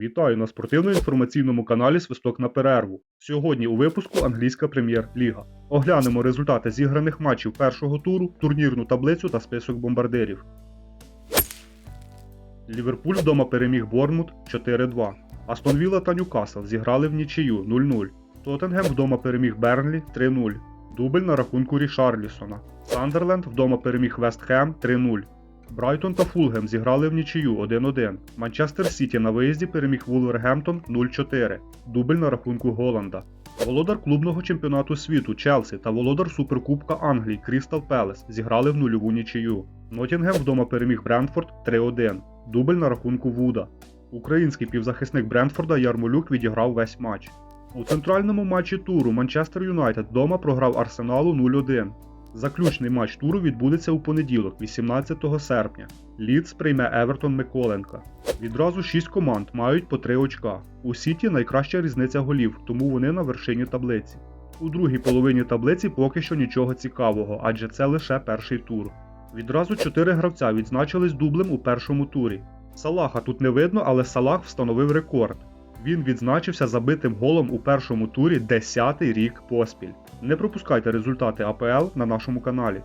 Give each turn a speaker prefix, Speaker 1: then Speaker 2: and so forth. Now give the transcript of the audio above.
Speaker 1: Вітаю на спортивно-інформаційному каналі Свисток на перерву. Сьогодні у випуску англійська прем'єр-ліга. Оглянемо результати зіграних матчів першого туру, турнірну таблицю та список бомбардирів. Ліверпуль вдома переміг Борнмут 4-2. Астон Вілла та Ньюкасл зіграли в нічию 0-0. Тоттенгем вдома переміг Бернлі 3-0. Дубль на рахунку Рішарлісона. Сандерленд вдома переміг Вест Хем 3-0. Брайтон та Фулгем зіграли в нічию 1-1. Манчестер Сіті на виїзді переміг Вулвергемптон 0-4. Дубль на рахунку Голланда. Володар клубного чемпіонату світу Челсі та володар Суперкубка Англії Крістал Пелес зіграли в нульову нічию. Нотінгем вдома переміг Брентфорд 3-1. Дубль на рахунку Вуда. Український півзахисник Брентфорда Ярмолюк відіграв весь матч. У центральному матчі туру Манчестер Юнайтед вдома програв Арсеналу 0-1. Заключний матч туру відбудеться у понеділок, 18 серпня. Лідс прийме Евертон Миколенка. Відразу 6 команд мають по 3 очка. У Сіті найкраща різниця голів, тому вони на вершині таблиці. У другій половині таблиці поки що нічого цікавого, адже це лише перший тур. Відразу 4 гравця відзначились дублем у першому турі. Салаха тут не видно, але Салах встановив рекорд. Він відзначився забитим голом у першому турі 10-й рік поспіль. Не пропускайте результати АПЛ на нашому каналі.